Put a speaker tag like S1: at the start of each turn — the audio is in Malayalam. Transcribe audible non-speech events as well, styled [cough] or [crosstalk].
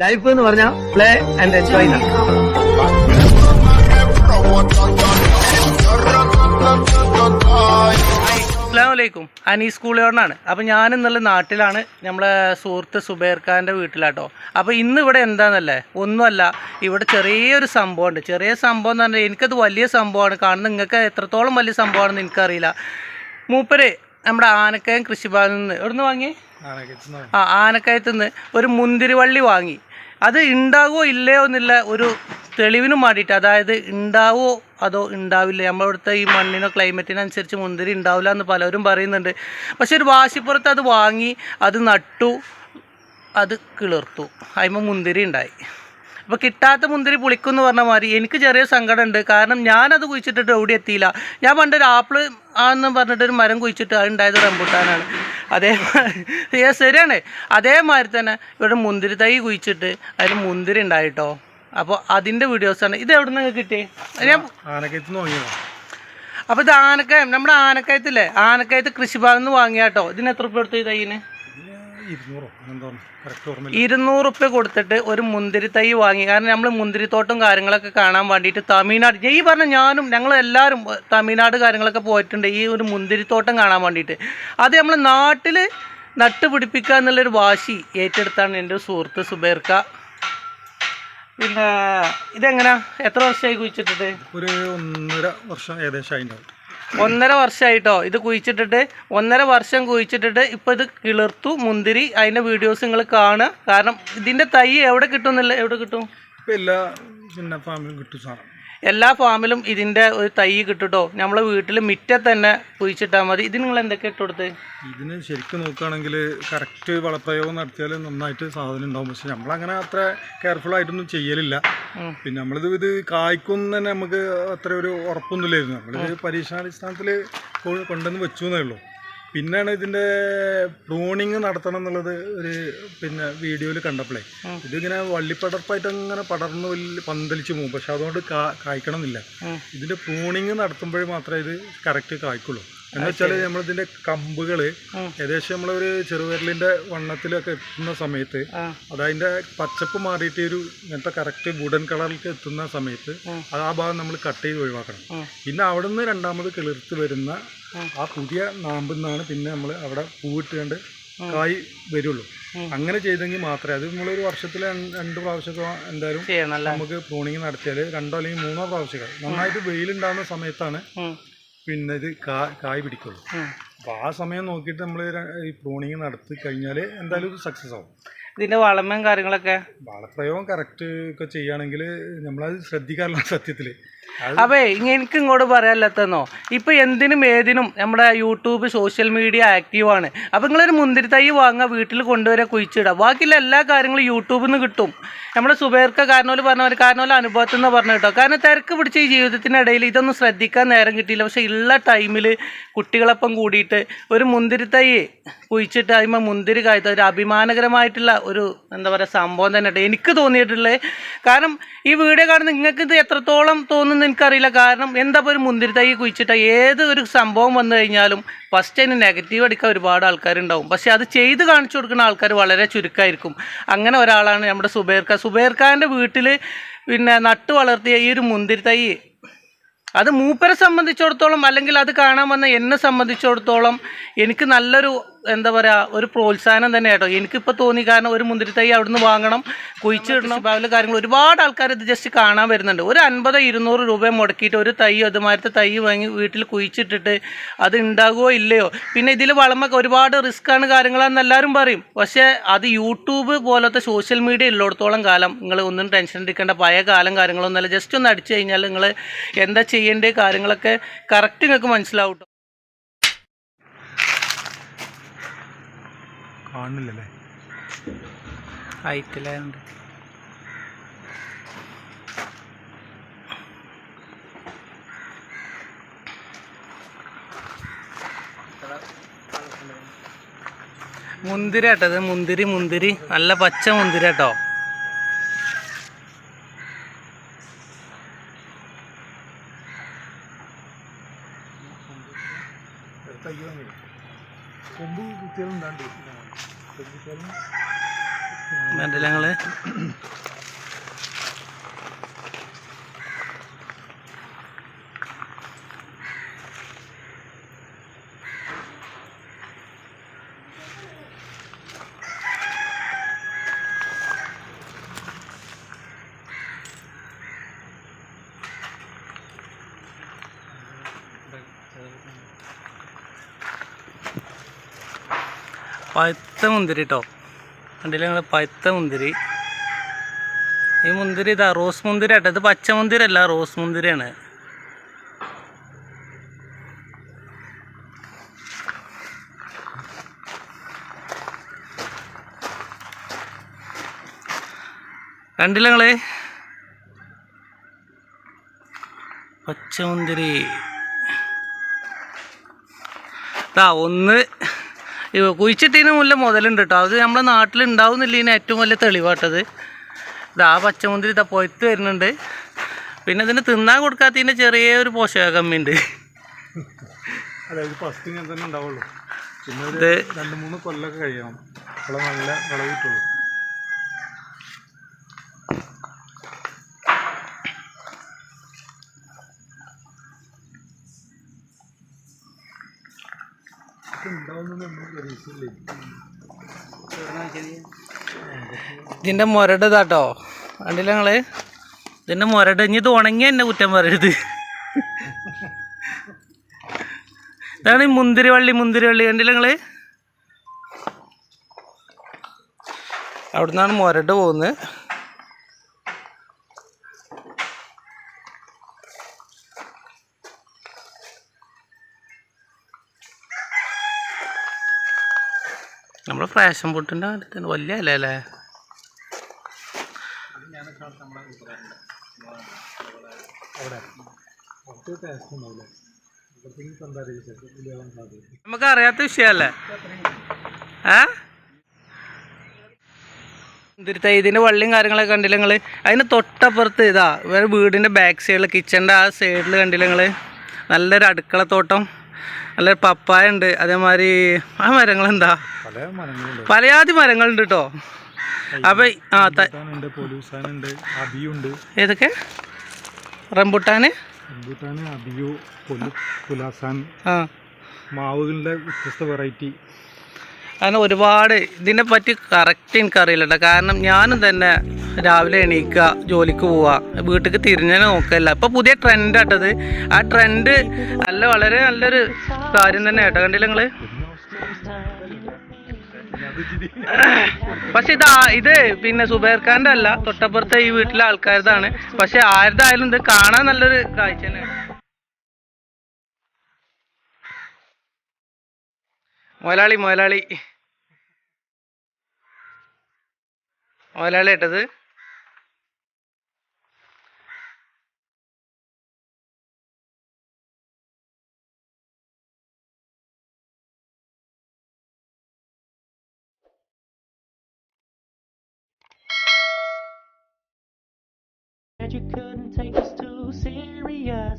S1: ലൈഫ് എന്ന് പറഞ്ഞാൽ പ്ലേ ആൻഡ് എൻജോയ് ും അനീസ് കൂളിയോടാണ് അപ്പോൾ ഞാൻ ഇന്നലെ നാട്ടിലാണ് നമ്മളെ സുഹൃത്ത് സുബൈർ ഖാന്റെ വീട്ടിലാട്ടോ. അപ്പോൾ ഇന്ന് ഇവിടെ എന്താണെന്നല്ലേ ഒന്നുമല്ല ഇവിടെ ചെറിയൊരു സംഭവം ഉണ്ട് ചെറിയ സംഭവം എന്ന് പറഞ്ഞാൽ എനിക്കത് വലിയ സംഭവമാണ്. കാരണം നിങ്ങൾക്ക് എത്രത്തോളം വലിയ സംഭവമാണെന്ന് എനിക്കറിയില്ല. മൂപ്പര് നമ്മുടെ ആനക്കയം കൃഷിഭവനിൽ നിന്ന് എവിടെ നിന്ന് വാങ്ങി ആ ആനക്കയത്ത് നിന്ന് ഒരു മുന്തിരിവള്ളി വാങ്ങി. അത് ഉണ്ടാവോ ഇല്ലയോ എന്നുള്ള ഒരു തെളിവിനും വേണ്ടിയിട്ട് അതായത് ഉണ്ടാവോ അതോ ഉണ്ടാവില്ല നമ്മളിവിടുത്തെ ഈ മണ്ണിനോ ക്ലൈമറ്റിനനുസരിച്ച് മുന്തിരി ഉണ്ടാവില്ല എന്ന് പലരും പറയുന്നുണ്ട്. പക്ഷെ ഒരു വാശിപ്പുറത്ത് അത് വാങ്ങി അത് നട്ടു അത് കിളിർത്തു. അതിമ്മ മുന്തിരി ഉണ്ടായി അപ്പോൾ കിട്ടാത്ത മുന്തിരി പുളിക്കുമെന്ന് പറഞ്ഞ മാതിരി എനിക്ക് ചെറിയ സങ്കടമുണ്ട് കാരണം ഞാനത് കുഴിച്ചിട്ടിട്ട് എവിടെ എത്തിയില്ല. ഞാൻ പണ്ടൊരു ആപ്പിൾ ആണെന്ന് പറഞ്ഞിട്ട് ഒരു മരം കുഴിച്ചിട്ട് അത് ഉണ്ടായത് റംബുട്ടാനാണ്. അതേ [laughs] ഏ, ശരിയാണ്. അതേമാതിരി തന്നെ ഇവിടെ മുന്തിരി തൈ കുഴിച്ചിട്ട് അതിൽ മുന്തിരി ഉണ്ടായിട്ടോ. അപ്പോൾ അതിന്റെ വീഡിയോസാണ് ഇത് എവിടെ നിന്ന് കിട്ടി അപ്പോൾ ഇത് ആനക്കയം. നമ്മുടെ ആനക്കയത്തില്ലേ? ആനക്കയത്ത് കൃഷിഭവനിൽ നിന്ന് വാങ്ങിയാട്ടോ. ഇതിന് എത്ര രൂപ എടുത്തു ഈ തൈന്
S2: ഇരുന്നൂറോ
S1: റുപ്യ കൊടുത്തിട്ട് ഒരു മുന്തിരി തൈ വാങ്ങി. കാരണം നമ്മൾ മുന്തിരിത്തോട്ടം കാര്യങ്ങളൊക്കെ കാണാൻ വേണ്ടിയിട്ട് തമിഴ്നാട് ഈ പറഞ്ഞ ഞാനും ഞങ്ങൾ എല്ലാവരും തമിഴ്നാട് കാര്യങ്ങളൊക്കെ പോയിട്ടുണ്ട് ഈ ഒരു മുന്തിരിത്തോട്ടം കാണാൻ വേണ്ടിയിട്ട്. അത് നമ്മൾ നാട്ടിൽ നട്ടുപിടിപ്പിക്കുക എന്നുള്ളൊരു വാശി ഏറ്റെടുത്താണ് എന്റെ സുഹൃത്ത് സുബേർക്ക. പിന്നെ ഇതെങ്ങനെ? എത്ര വർഷമായി കുഴിച്ചിട്ടിട്ട്
S2: ഒരു ഒന്നര വർഷം ഏകദേശം ആയിട്ടുണ്ടാവും
S1: ഒന്നര വർഷമായിട്ടോ ഇത് കുഴിച്ചിട്ടിട്ട് ഒന്നര വർഷം കുഴിച്ചിട്ടിട്ട് ഇപ്പോൾ ഇത് കിളിർത്തു മുന്തിരി അതിന്റെ വീഡിയോസ് നിങ്ങൾ കാണുക. കാരണം ഇതിന്റെ തൈ എവിടെ കിട്ടുന്നില്ല എവിടെ കിട്ടും?
S2: ഇപ്പം എല്ലാ ചിന്ന ഫാമിലും കിട്ടും സാധനം.
S1: എല്ലാ ഫാമിലും ഇതിന്റെ ഒരു തൈ കിട്ടുട്ടോ? നമ്മളെ വീട്ടിൽ മുറ്റത്ത് തന്നെ കുഴിച്ചിട്ടാൽ മതി. ഇത് നിങ്ങൾ എന്തൊക്കെ ഇട്ട് കൊടുത്ത്?
S2: ഇതിന് ശരിക്കും നോക്കുകയാണെങ്കിൽ കറക്റ്റ് വളപ്രയോഗം നടത്തിയാൽ നന്നായിട്ട് സാധനം ഉണ്ടാവും. പക്ഷെ നമ്മളങ്ങനെ അത്ര കെയർഫുൾ ആയിട്ടൊന്നും ചെയ്യലില്ല. പിന്നെ നമ്മളിത് ഇത് കായ്ക്കും തന്നെ നമുക്ക് അത്ര ഒരു ഉറപ്പൊന്നുമില്ലായിരുന്നു. നമ്മളിത് പരീക്ഷണാടിസ്ഥാനത്തിൽ കൊണ്ടുവന്ന് വെച്ചു എന്നേ ഉള്ളൂ. പിന്നെയാണ് ഇതിന്റെ പ്രൂണിങ് നടത്തണം എന്നുള്ളത് ഒരു പിന്നെ വീഡിയോയിൽ കണ്ടപ്പോഴേ. ഇതിങ്ങനെ വള്ളിപ്പടർപ്പായിട്ട് അങ്ങനെ പടർന്ന് പന്തലിച്ച് പോകും പക്ഷെ അതുകൊണ്ട് കായ്ക്കണം എന്നില്ല ഇതിന്റെ പ്രൂണിങ് നടത്തുമ്പോഴേ മാത്രമേ ഇത് കറക്റ്റ് കായ്ക്കുള്ളൂ എന്ന് വെച്ചാൽ നമ്മളിതിന്റെ കമ്പുകൾ
S1: ഉം.
S2: ഏകദേശം നമ്മളൊരു ചെറുവിരലിന്റെ വണ്ണത്തിലൊക്കെ എത്തുന്ന സമയത്ത് അതതിന്റെ പച്ചപ്പ് മാറിയിട്ട് ഒരു ഇങ്ങനത്തെ കറക്റ്റ് വുഡൻ കളറിലേക്ക് എത്തുന്ന സമയത്ത് അത് ആ ഭാഗം നമ്മൾ കട്ട് ചെയ്ത് ഒഴിവാക്കണം. പിന്നെ അവിടെ നിന്ന് രണ്ടാമത് കിളിർത്ത് വരുന്ന. ആ പുതിയ നാമ്പിൽ നിന്നാണ് പിന്നെ നമ്മൾ അവിടെ പൂവിട്ടുകൊണ്ട് കായ് വരുള്ളൂ. അങ്ങനെ ചെയ്തെങ്കിൽ മാത്രമേ അത് നമ്മളൊരു വർഷത്തിൽ രണ്ട് പ്രാവശ്യമൊക്കെ എന്തായാലും നമുക്ക് പ്രൂണിങ് നടത്തിയാൽ രണ്ടോ അല്ലെങ്കിൽ മൂന്നോ പ്രാവശ്യമൊക്കെ നന്നായിട്ട് വെയിലുണ്ടാകുന്ന സമയത്താണ്. പിന്നെ ഇത് കാ കായ് പിടിക്കുള്ളൂ. അപ്പോൾ ആ സമയം നോക്കിയിട്ട് നമ്മൾ ഈ പ്രൂണിങ് നടത്തി കഴിഞ്ഞാൽ എന്തായാലും ഇത് സക്സസ് ആവും
S1: ഇതിന്റെ വളമയും കാര്യങ്ങളൊക്കെ?
S2: വളപ്രയോഗം കറക്റ്റ് ഒക്കെ ചെയ്യുകയാണെങ്കിൽ നമ്മളത് ശ്രദ്ധിക്കാറില്ല സത്യത്തിൽ.
S1: അപ്പൊ എനിക്ക് ഇങ്ങോട്ട് പറയാനില്ലെന്നോ ഇപ്പൊ എന്തിനും ഏതിനും നമ്മുടെ യൂട്യൂബ് സോഷ്യൽ മീഡിയ ആക്റ്റീവ് ആണ്. അപ്പൊ നിങ്ങളൊരു മുന്തിരി തൈ വാങ്ങുക വീട്ടിൽ കൊണ്ടുവരെ കുഴിച്ചിടുക. ബാക്കിയുള്ള എല്ലാ കാര്യങ്ങളും യൂട്യൂബിൽ നിന്ന് കിട്ടും. നമ്മുടെ സുബേർക്ക കാരണോൽ പറഞ്ഞവർ കാരണോൽ അനുഭവത്തിൽ നിന്ന് പറഞ്ഞു കേട്ടോ. കാരണം തിരക്ക് പിടിച്ച ഈ ജീവിതത്തിനിടയിൽ ഇതൊന്നും ശ്രദ്ധിക്കാൻ നേരം കിട്ടിയില്ല. പക്ഷെ ഉള്ള ടൈമിൽ കുട്ടികളൊപ്പം കൂടിയിട്ട് ഒരു മുന്തിരി തൈ കുഴിച്ചിട്ട് അതിന്മേൽ മുന്തിരി കായ്ത്ത ഒരു അഭിമാനകരമായിട്ടുള്ള ഒരു എന്താ പറയുക സംഭവം തന്നെ കേട്ടോ എനിക്ക് തോന്നിയിട്ടുള്ളത് കാരണം ഈ വീഡിയോ കാണുന്ന നിങ്ങൾക്ക് ഇത് എത്രത്തോളം തോന്നുന്നു എനിക്കറിയില്ല. കാരണം എന്താ ഇപ്പോൾ ഒരു മുന്തിരി തൈ കുഴിച്ചിട്ട ഏത് ഒരു സംഭവം വന്നു കഴിഞ്ഞാലും ഫസ്റ്റ് അതിന് നെഗറ്റീവ് അടിക്കാൻ ഒരുപാട് ആൾക്കാരുണ്ടാവും. പക്ഷേ അത് ചെയ്ത് കാണിച്ചു കൊടുക്കുന്ന ആൾക്കാർ വളരെ ചുരുക്കമായിരിക്കും അങ്ങനെ ഒരാളാണ് നമ്മുടെ സുബേർക്ക. സുബേർക്കാന്റെ വീട്ടിൽ പിന്നെ നട്ടു വളർത്തിയ ഈ ഒരു മുന്തിരി തൈ അത് മൂപ്പരെ സംബന്ധിച്ചിടത്തോളം അല്ലെങ്കിൽ അത് കാണാൻ വന്ന എന്നെ സംബന്ധിച്ചിടത്തോളം എനിക്ക് നല്ലൊരു എന്താ പറയുക ഒരു പ്രോത്സാഹനം തന്നെ കേട്ടോ. എനിക്കിപ്പോൾ തോന്നി കാരണം ഒരു മുന്തിരി തൈ അവിടുന്ന് വാങ്ങണം കുഴിച്ചിടണം. ബാവിലെ കാര്യങ്ങൾ ഒരുപാട് ആൾക്കാർ ഇത് ജസ്റ്റ് കാണാൻ വരുന്നുണ്ട്. ഒരു അൻപത് ഇരുന്നൂറ് രൂപ മുടക്കിയിട്ട് ഒരു തൈ അതുമാരത്തെ തൈ വാങ്ങി വീട്ടിൽ കുഴിച്ചിട്ടിട്ട് അത് ഉണ്ടാകുമോ ഇല്ലയോ? പിന്നെ ഇതിൽ വളമൊക്കെ ഒരുപാട് റിസ്ക് ആണ് കാര്യങ്ങളാണെന്ന് എല്ലാവരും പറയും. പക്ഷേ അത് യൂട്യൂബ് പോലത്തെ സോഷ്യൽ മീഡിയ ഉള്ളിടത്തോളം കാലം നിങ്ങൾ ഒന്നും ടെൻഷൻ എടുക്കേണ്ട പഴയ കാലം കാര്യങ്ങളൊന്നുമല്ല. ജസ്റ്റ് ഒന്ന് അടിച്ചു കഴിഞ്ഞാൽ നിങ്ങൾ എന്താ ചെയ്യേണ്ട കാര്യങ്ങളൊക്കെ കറക്റ്റ് നിങ്ങൾക്ക് മനസ്സിലാവും ട്ടോ.
S2: കാണുന്നില്ലല്ലേ?
S1: ഹൈറ്റിലായുണ്ട്. മുന്തിരി കേട്ടോ ഇത് മുന്തിരി മുന്തിരി. നല്ല പച്ച മുന്തിരി കേട്ടോ
S2: കൊമ്പ്
S1: ഞങ്ങൾ പഴുത്ത മുന്തിരി കേട്ടോ കണ്ടില്ല ഞങ്ങൾ പഴുത്ത മുന്തിരി. ഈ മുന്തിരി ഇതാ റോസ് മുന്തിരി ആട്ടെ. ഇത് പച്ച മുന്തിരി അല്ല റോസ് മുന്തിരിയാണ്. കണ്ടില്ല നിങ്ങളെ? പച്ചമുന്തിരി ഇതാ ഒന്ന് കുഴിച്ചിട്ടതിന് മുല്ല മുതലുണ്ട് കേട്ടോ അത് നമ്മുടെ നാട്ടിൽ ഉണ്ടാവുന്നില്ല ഏറ്റവും വലിയ തെളിവാട്ടത്. ഇതാ പച്ചമുന്തിരി ഇതാ പൊയ്ത്ത് വരുന്നുണ്ട്. പിന്നെ ഇതിന് തിന്നാൻ കൊടുക്കാത്തതിന്റെ ചെറിയൊരു ഒരു
S2: പോഷക ഫസ്റ്റ് ഞാൻ തന്നെ ഉണ്ടാവുള്ളൂ. പിന്നെ
S1: ഇത്
S2: രണ്ട് മൂന്ന് കൊല്ലൊക്കെ കഴിയണം. നല്ല വിളവ് കിട്ടുള്ളൂ
S1: ഇതിന്റെ മുരട് ഇതാട്ടോ. കണ്ടില്ല ഞങ്ങൾ ഇതിന്റെ മുരട്. ഇനി ഇത് ഉണങ്ങി എന്നെ കുറ്റം പറയരുത്. ഇതാണ് ഈ മുന്തിരി വള്ളി മുന്തിരി വള്ളി കണ്ടില്ല ഞങ്ങൾ അവിടുന്നാണ് മുരട് പോകുന്നത്. നമ്മുടെ ഫ്രാഷൻ പൊട്ടിന്റെ അടുത്ത് വലിയ അല്ലേ അല്ലേ നമുക്ക് അറിയാത്ത വിഷയല്ലേ ഏ ഇതിന്റെ വള്ളിയും കാര്യങ്ങളൊക്കെ കണ്ടില്ല നിങ്ങൾ അതിന് തൊട്ടപ്പുറത്ത് ഇതാ വേറെ വീടിന്റെ ബാക്ക് സൈഡിൽ കിച്ചന്റെ ആ സൈഡിൽ കണ്ടില്ല നിങ്ങൾ നല്ലൊരു അടുക്കളത്തോട്ടം. നല്ലൊരു പപ്പായ ഉണ്ട്. അതേമാതിരി ആ മരങ്ങൾ എന്താ പലയാതി മരങ്ങളുണ്ട് കേട്ടോ അപ്പൊ ആ ഏതൊക്കെ? റംബുട്ടാന്?
S2: മാവുകളുടെ വ്യത്യസ്ത വെറൈറ്റി.
S1: അങ്ങനെ ഒരുപാട്. ഇതിനെ പറ്റി കറക്റ്റ് എനിക്കറിയില്ല കേട്ടോ കാരണം ഞാനും തന്നെ രാവിലെ എണീക്കുക ജോലിക്ക് പോവുക വീട്ടിലേക്ക് തിരിഞ്ഞു നോക്കല്ല. ഇപ്പൊ പുതിയ ട്രെൻഡ് ആട്ടത് ആ ട്രെൻഡ് നല്ല വളരെ നല്ലൊരു കാര്യം തന്നെ കേട്ടോ. കണ്ടില്ല നിങ്ങൾ പക്ഷെ ഇത് ഇത് പിന്നെ സുബൈർ ഖാന്റെ അല്ല തൊട്ടപ്പുറത്തെ ഈ വീട്ടിലെ ആൾക്കാരതാണ്. പക്ഷെ ആരുതായാലും ഇത് കാണാൻ നല്ലൊരു കാഴ്ച തന്നെയാണ് മുതലാളി മുതലാളി. മുതലാളി ഇട്ടത്
S3: you couldn't take us too serious.